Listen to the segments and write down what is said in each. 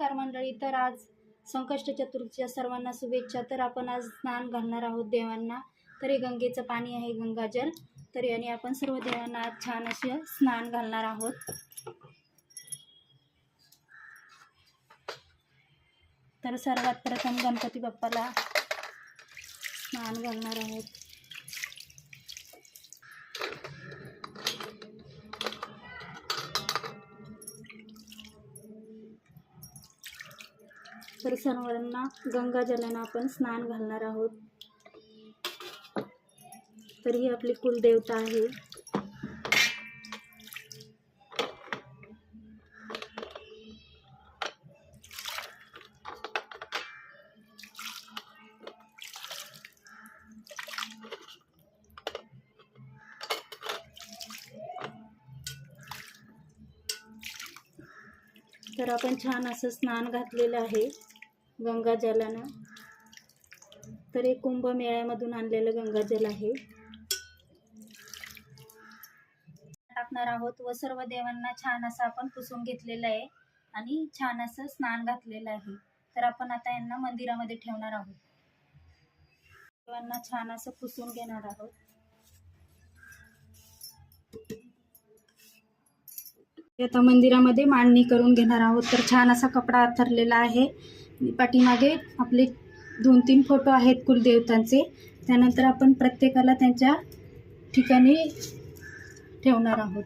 नमस्कार मंडळी. तर आज संकष्ट चतुर्थीच्या सर्वांना शुभेच्छा. तर आपण आज स्नान घालणार आहोत देवांना. तर हे गंगेचं पाणी आहे गंगाजल. तर याने आपण सर्व देवांना आज छान असे स्नान घालणार आहोत. तर सर्वात प्रथम गणपती बाप्पाला स्नान घालणार आहोत. तर सणवारांना गंगाजलानं आपण स्नान घालणार आहोत. तर ही आपली कुलदेवता आहे. तर आपण छान असं स्नान घातलेलं आहे. गंगाजलानं तर हे कुंभमेळ्यामधून आणलेलं गंगाजल आहे. टाकणार आहोत व सर्व देवांना छान असं आपण पुसून घेतलेलं आहे आणि छान असं स्नान घातलेलं आहे. तर आपण आता यांना मंदिरामध्ये ठेवणार आहोत. देवांना छान असं पुसून घेणार आहोत. आता मंदिरामध्ये मांडणी करून घेणार आहोत. तर छान असा कपडा अथरलेला आहे. पाठीमागे आपले दोन तीन फोटो आहेत कुलदेवतांचे. त्यानंतर आपण प्रत्येकाला त्यांच्या ठिकाणी ठेवणार आहोत.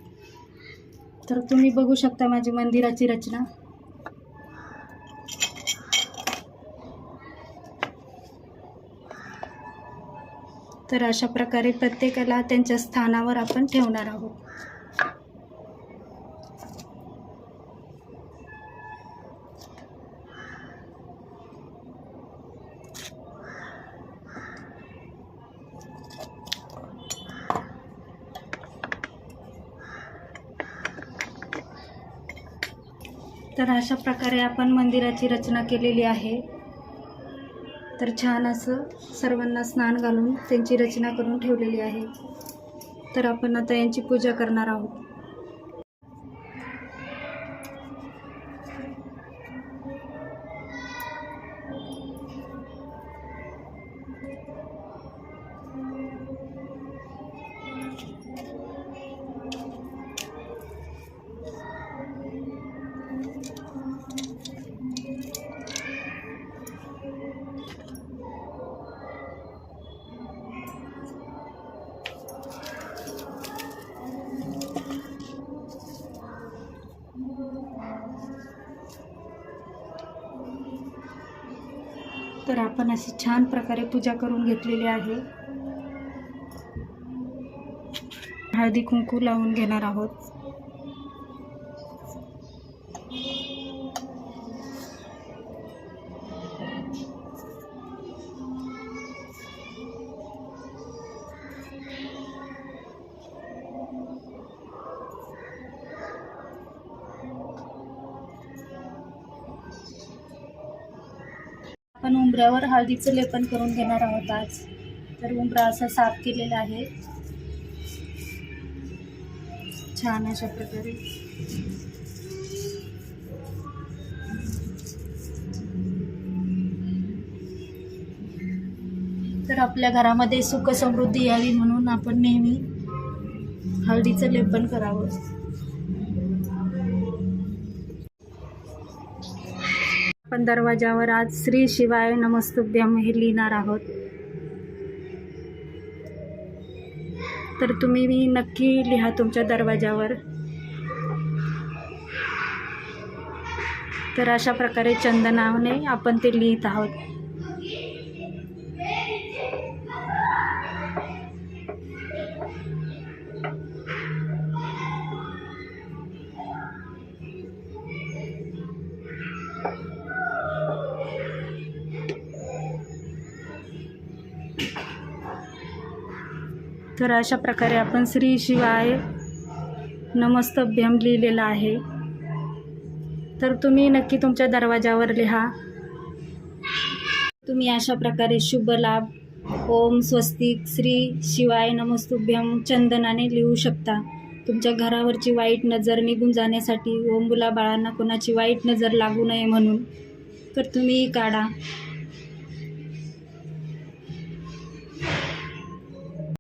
तर तुम्ही बघू शकता माझी मंदिराची रचना. तर अशा प्रकारे प्रत्येकाला त्यांच्या स्थानावर आपण ठेवणार आहोत. तर अशा प्रकारे आपण मंदिराची रचना केलेली आहे. तर छान असं सर्वांना स्नान घालून त्यांची रचना करून ठेवलेली आहे. तर आपण आता यांची पूजा करणार आहोत. तर आपण अशी छान प्रकारे पूजा करून घेतलेली आहे. हळदी कुंकू लावून घेणार आहोत. आपण उंबऱ्यावर हळदीचं लेपन करून घेणार आहोत आज. तर उंबरा असा साफ केलेला आहे. छान अशा प्रकारे. तर आपल्या घरामध्ये सुख समृद्धी यावी म्हणून आपण नेहमी हळदीचं लेपन करावं. आपण दरवाजावर आज श्री शिवाय नमस्तुभ्यम हे लिहिणार आहोत. तर तुम्ही मी नक्की लिहा तुमच्या दरवाजावर तर अशा प्रकारे चंदनाने आपण ते लिहित आहोत. तर अशा प्रकारे आपण श्री शिवाय नमस्तभ्यम लिहिलेलं आहे. तर तुम्ही नक्की तुमच्या दरवाजावर लिहा. तुम्ही अशा प्रकारे शुभ लाभ ओम स्वस्तिक श्री शिवाय नमस्तुभ्यम चंदनाने लिहू शकता. तुमच्या घरावरची वाईट नजर निघून जाण्यासाठी व मुलाबाळांना कोणाची वाईट नजर लागू नये म्हणून. तर तुम्ही काढा.